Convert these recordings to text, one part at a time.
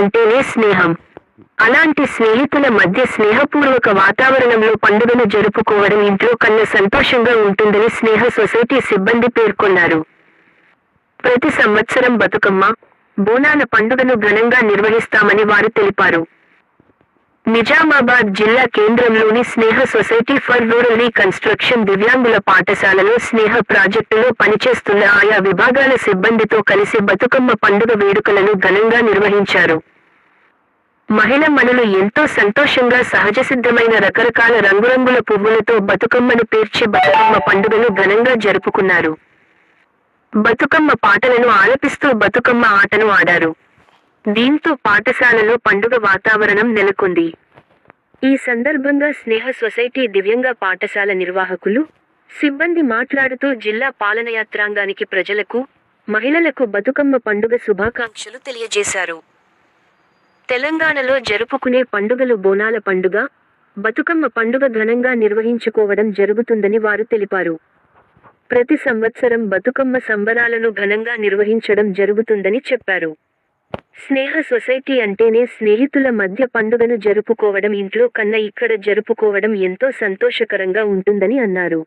అంటేనే స్నేహం. అలాంటి స్నేహితుల మధ్య స్నేహపూర్వక వాతావరణంలో పండుగను జరుపుకోవడం ఇంట్లో కన్నా సంతోషంగా ఉంటుందని స్నేహ సొసైటీ సిబ్బంది పేర్కొన్నారు. ప్రతి సంవత్సరం బతుకమ్మ బోనాల పండుగను ఘనంగా నిర్వహిస్తామని వారు తెలిపారు. నిజామాబాద్ జిల్లా కేంద్రంలోని Sneha society for rural reconstruction దివ్యాంగుల పాఠశాలలో స్నేహ ప్రాజెక్టులో పనిచేస్తున్న ఆయా విభాగాల సిబ్బందితో కలిసి బతుకమ్మ పండుగ వేడుకలను ఘనంగా నిర్వహించారు. మహిళ మనులు ఎంతో సంతోషంగా సహజసిద్ధమైన రకరకాల రంగురంగుల పువ్వులతో బతుకమ్మను పేర్చి బతుకమ్మ పండుగను ఘనంగా జరుపుకున్నారు. బతుకమ్మ పాటలను ఆలపిస్తూ బతుకమ్మ ఆటను ఆడారు. దీంతో పాఠశాలలో పండుగ వాతావరణం నెలకొంది. ఈ సందర్భంగా స్నేహ సొసైటీ దివ్యంగ పాఠశాల నిర్వాహకులు సిబ్బంది మాట్లాడుతూ జిల్లా పాలన యాత్రాంగానికి ప్రజలకు మహిళలకు బతుకమ్మ పండుగ శుభాకాంక్షలు తెలియజేశారు. తెలంగాణలో జరుపుకునే పండుగలు బోనాల పండుగ బతుకమ్మ పండుగ ఘనంగా నిర్వహించుకోవడం జరుగుతుందని వారు తెలిపారు. ప్రతి సంవత్సరం బతుకమ్మ సంబరాలను ఘనంగా నిర్వహించడం జరుగుతుందని చెప్పారు. స్నేహ సొసైటీ అంటేనే స్నేహితుల మధ్య పండుగను జరుపుకోవడం ఇంట్లో కన్నా ఇక్కడ జరుపుకోవడం ఎంతో సంతోషకరంగా ఉంటుందని అన్నారు.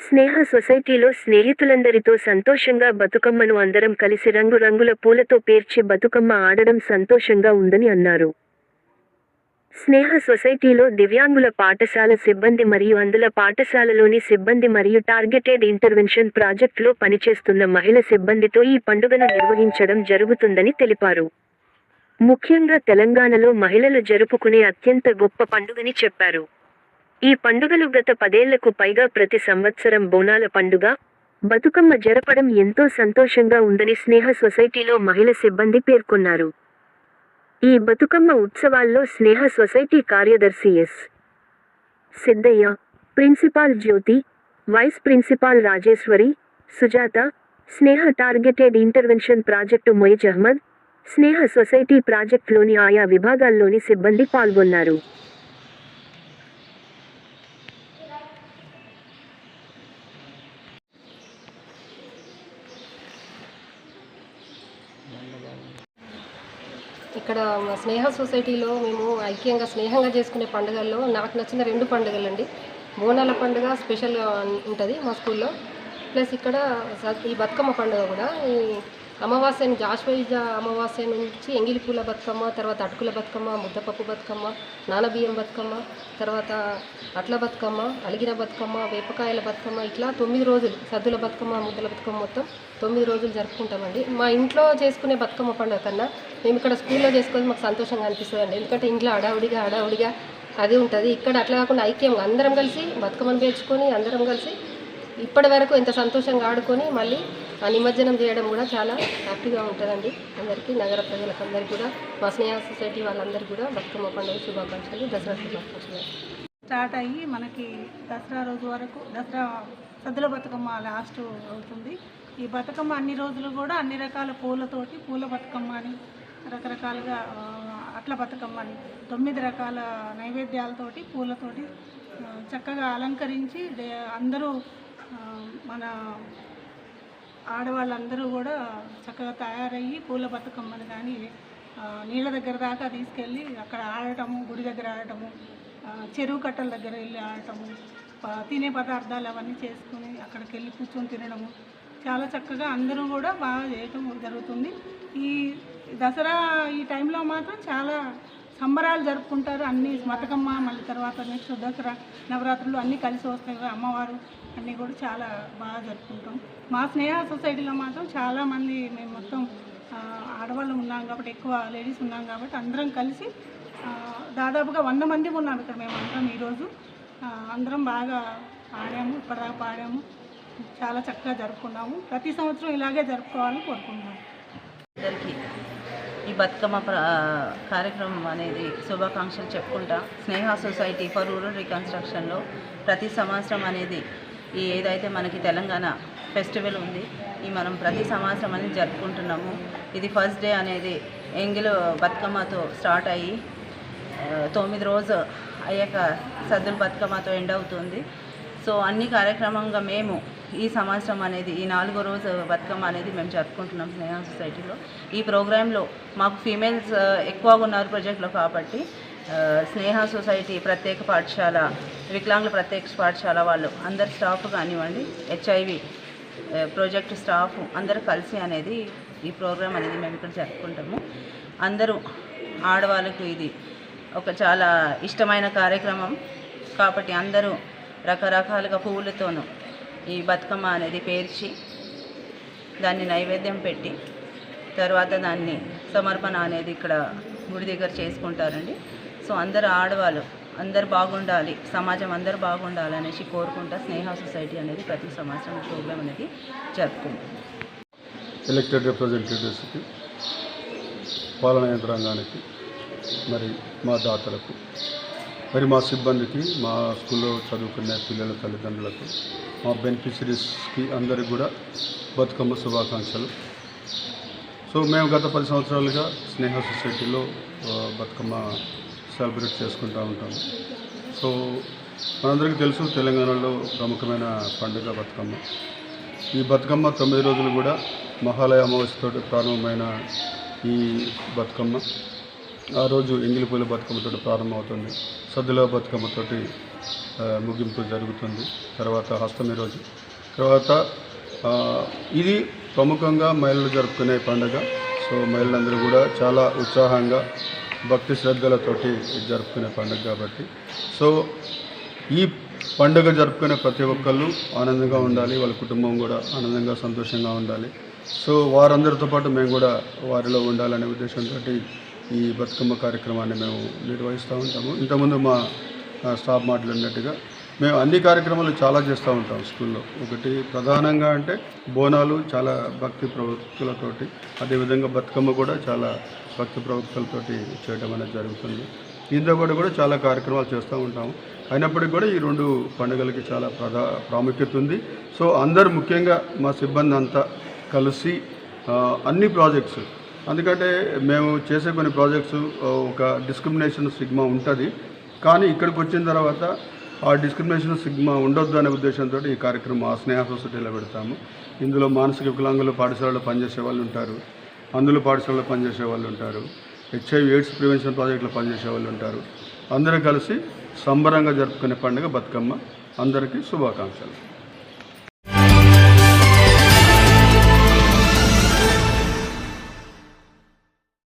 స్నేహ సొసైటీలో స్నేహితులందరితో సంతోషంగా బతుకమ్మను అందరం కలిసి రంగురంగుల పూలతో పేర్చి బతుకమ్మ ఆడడం సంతోషంగా ఉందని అన్నారు. స్నేహ సొసైటీలో దివ్యాంగుల పాఠశాల సిబ్బంది మరియు అందుల పాఠశాలలోని సిబ్బంది మరియు టార్గెటెడ్ ఇంటర్వెన్షన్ ప్రాజెక్టులో పనిచేస్తున్న మహిళ సిబ్బందితో ఈ పండుగను నిర్వహించడం జరుగుతుందని తెలిపారు. ముఖ్యంగా తెలంగాణలో మహిళలు జరుపుకునే అత్యంత గొప్ప పండుగని చెప్పారు. ఈ పండుగలు గత పదేళ్ళకు పైగా ప్రతి సంవత్సరం బోనాల పండుగ బతుకమ్మ జరపడం ఎంతో సంతోషంగా ఉందని స్నేహ సొసైటీలో మహిళ సిబ్బంది పేర్కొన్నారు. ఈ బతుకమ్మ ఉత్సవాల్లో స్నేహ సొసైటీ కార్యదర్శి S. Siddaiah principal Jyothi vice principal Rajeshwari Sujatha Sneha targeted intervention project Moiz Ahmed Sneha society ప్రాజెక్టులోని ఆయా విభాగాల్లోని సిబ్బంది పాల్గొన్నారు. ఇక్కడ స్నేహ సొసైటీలో మేము ఐక్యంగా స్నేహంగా చేసుకునే పండుగల్లో నాకు నచ్చిన రెండు పండుగలు అండి బోనాల పండుగ స్పెషల్గా ఉంటుంది మా స్కూల్లో. ప్లస్ ఇక్కడ ఈ బతుకమ్మ పండుగ కూడా ఈ అమావాస్య నుంచి అమావాస్య నుంచి ఎంగిలి పూల బతుకమ్మ తర్వాత అటుకుల బతుకమ్మ ముద్దపప్పు బతుకమ్మ నానబియ్యం బతుకమ్మ తర్వాత అట్ల బతుకమ్మ అలిగిన బతుకమ్మ వేపకాయల బతుకమ్మ ఇట్లా తొమ్మిది రోజులు సద్దుల బతుకమ్మ ముద్దల బతుకమ్మ మొత్తం తొమ్మిది రోజులు జరుపుకుంటామండి. మా ఇంట్లో చేసుకునే బతుకమ్మ పండుగ కన్నా మేము ఇక్కడ స్కూల్లో చేసుకొని మాకు సంతోషంగా అనిపిస్తుంది అండి ఎందుకంటే ఇంట్లో అడావుడిగా అడావుడిగా అది ఉంటుంది. ఇక్కడ అట్లా కాకుండా ఐక్యంగా అందరం కలిసి బతుకమ్మను పేర్చుకొని అందరం కలిసి ఇప్పటి వరకు ఎంత సంతోషంగా ఆడుకొని మళ్ళీ నిమజ్జనం చేయడం కూడా చాలా హ్యాపీగా ఉంటుందండి. అందరికీ నగర ప్రజలకు అందరికీ కూడా మా స్నేహ సొసైటీ వాళ్ళందరికీ కూడా బతుకమ్మ పండుగ శుభాకాంక్షలు దసరా శుభాకాంక్షలు. స్టార్ట్ అయ్యి మనకి దసరా రోజు వరకు దసరా సద్దుల బతుకమ్మ లాస్ట్ అవుతుంది. ఈ బతుకమ్మ అన్ని రోజులు కూడా అన్ని రకాల పూలతోటి పూల బతుకమ్మ అని రకరకాలుగా అట్ల బతుకమ్మ అని తొమ్మిది రకాల నైవేద్యాలతోటి పూలతోటి చక్కగా అలంకరించి అందరూ మన ఆడవాళ్ళందరూ కూడా చక్కగా తయారయ్యి పూల బతుకమ్మని కానీ నీళ్ళ దగ్గర దాకా తీసుకెళ్ళి అక్కడ ఆడటము గుడి దగ్గర ఆడటము చెరువు కట్టల దగ్గర వెళ్ళి ఆడటము తినే పదార్థాలు అవన్నీ చేసుకుని అక్కడికి వెళ్ళి కూర్చొని తినడము. చాలా చక్కగా అందరూ కూడా బాగా చేయటం జరుగుతుంది. ఈ దసరా ఈ టైంలో మాత్రం చాలా సంబరాలు జరుపుకుంటారు. అన్ని మతకమ్మ మళ్ళీ తర్వాత నెక్స్ట్ దసరా నవరాత్రులు అన్నీ కలిసి వస్తాయి. కదా, అమ్మవారు అన్నీ కూడా చాలా బాగా జరుపుకుంటాం. మా స్నేహ సొసైటీలో మాత్రం చాలామంది మేము మొత్తం ఆడవాళ్ళు ఉన్నాం కాబట్టి ఎక్కువ లేడీస్ ఉన్నాం కాబట్టి అందరం కలిసి దాదాపుగా వంద మంది ఉన్నాం ఇక్కడ మేము అందరం ఈరోజు అందరం బాగా ఆడాము ఇప్పటిదాకా పాడాము. చాలా చక్కగా జరుపుకున్నాము. ప్రతి సంవత్సరం ఇలాగే జరుపుకోవాలని కోరుకుంటున్నాము అందరికీ ఈ బతుకమ్మ కార్యక్రమం అనేది శుభాకాంక్షలు చెప్పుకుంటా. స్నేహ సొసైటీ ఫర్ రూరల్ రికన్స్ట్రక్షన్లో ప్రతి సంవత్సరం అనేది ఈ ఏదైతే మనకి తెలంగాణ ఫెస్టివల్ ఉంది ఈ మనం ప్రతి సంవత్సరం అనేది జరుపుకుంటున్నాము. ఇది ఫస్ట్ డే అనేది ఎంగిల్ బతుకమ్మతో స్టార్ట్ అయ్యి తొమ్మిది రోజు అయ్యాక సద్దుల బతుకమ్మతో ఎండ్ అవుతుంది. సో అన్ని కార్యక్రమంగా మేము ఈ సంవత్సరం అనేది ఈ నాలుగో రోజు బతుకమ్మ అనేది మేము జరుపుకుంటున్నాం స్నేహ సొసైటీలో. ఈ ప్రోగ్రాంలో మాకు ఫీమేల్స్ ఎక్కువగా ఉన్నారు ప్రాజెక్ట్లో కాబట్టి స్నేహ సొసైటీ ప్రత్యేక పాఠశాల వికలాంగుల ప్రత్యేక పాఠశాల వాళ్ళు అందరు స్టాఫ్ కానివ్వండి హెచ్ఐవి ప్రాజెక్ట్ స్టాఫ్ అందరూ కలిసి అనేది ఈ ప్రోగ్రాం అనేది మేము ఇక్కడ జరుపుకుంటాము. అందరూ ఆడవాళ్ళకు ఇది ఒక చాలా ఇష్టమైన కార్యక్రమం కాబట్టి అందరూ రకరకాలుగా పువ్వులతోనూ ఈ బతుకమ్మ అనేది పేర్చి దాన్ని నైవేద్యం పెట్టి తర్వాత దాన్ని సమర్పణ అనేది ఇక్కడ గుడి దగ్గర చేసుకుంటారండి. సో అందరు ఆడవాళ్ళు అందరు బాగుండాలి సమాజం అందరు బాగుండాలి అనేసి కోరుకుంటా స్నేహ సొసైటీ అనేది ప్రతి సంవత్సరం ప్రోగ్రామ్ అనేది జరుపుకుంటుంది. ఎలక్టెడ్ రిప్రజెంటేటివ్స్కి పాలనా యంత్రాంగానికి మరి మా దాతలకు మరి మా సిబ్బందికి మా స్కూల్లో చదువుకునే పిల్లల తల్లిదండ్రులకు మా బెనిఫిషరీస్కి అందరికి కూడా బతుకమ్మ శుభాకాంక్షలు. సో మేము గత పది సంవత్సరాలుగా స్నేహ సొసైటీలో బతుకమ్మ సెలబ్రేట్ చేసుకుంటూ ఉంటాము. సో మనందరికీ తెలుసు తెలంగాణలో ప్రముఖమైన పండుగ బతుకమ్మ. ఈ బతుకమ్మ తొమ్మిది రోజులు కూడా మహాలయ అమావాస్యతో ప్రారంభమైన ఈ బతుకమ్మ. ఆ రోజు ఎంగిలిపూల బతుకమ్మతోటి ప్రారంభమవుతుంది. సద్దుల బతుకమ్మతోటి ముగింపు జరుగుతుంది. తర్వాత హస్తమి రోజు. తర్వాత ఇది ప్రముఖంగా మహిళలు జరుపుకునే పండుగ. సో మహిళలందరూ కూడా చాలా ఉత్సాహంగా భక్తి శ్రద్ధలతోటి జరుపుకునే పండుగ కాబట్టి. సో ఈ పండుగ జరుపుకునే ప్రతి ఒక్కళ్ళు ఆనందంగా ఉండాలి. వాళ్ళ కుటుంబం కూడా ఆనందంగా సంతోషంగా ఉండాలి. సో వారందరితో పాటు మేము కూడా వారిలో ఉండాలనే ఉద్దేశంతో ఈ బతుకమ్మ కార్యక్రమాన్ని మేము నిర్వహిస్తూ ఉంటాము. ఇంతకుముందు మా స్టాఫ్ మాట్లాడినట్టుగా మేము అన్ని కార్యక్రమాలు చాలా చేస్తూ ఉంటాం స్కూల్లో. ఒకటి ప్రధానంగా అంటే బోనాలు చాలా భక్తి ప్రవృత్తులతోటి అదేవిధంగా బతుకమ్మ కూడా చాలా భక్తి ప్రవక్తులతోటి చేయడం అనేది జరుగుతుంది. దీంతో కూడా కూడా చాలా కార్యక్రమాలు చేస్తూ ఉంటాము అయినప్పటికీ కూడా ఈ రెండు పండుగలకి చాలా ప్రధా ప్రాముఖ్యత ఉంది. సో అందరు ముఖ్యంగా మా సిబ్బంది అంతా కలిసి అన్ని ప్రాజెక్ట్స్ ఎందుకంటే మేము చేసే కొన్ని ప్రాజెక్ట్స్ ఒక డిస్క్రిమినేషన్ సిగ్మా ఉంటుంది. కానీ ఇక్కడికి వచ్చిన తర్వాత ఆ డిస్క్రిమినేషన్ సిగ్మా ఉండొద్దు అనే ఉద్దేశంతో ఈ కార్యక్రమం ఆ స్నేహ సొసైటీలో పెడతాము. ఇందులో మానసిక వికలాంగులు పాఠశాలలో పనిచేసే వాళ్ళు ఉంటారు. అందులో పాఠశాలలో పనిచేసే వాళ్ళు ఉంటారు. హెచ్ఐవి ఎయిడ్స్ ప్రివెన్షన్ ప్రాజెక్టులో పనిచేసే వాళ్ళు ఉంటారు. అందరూ కలిసి సంబరంగా జరుపుకునే పండుగ బతుకమ్మ. అందరికీ శుభాకాంక్షలు.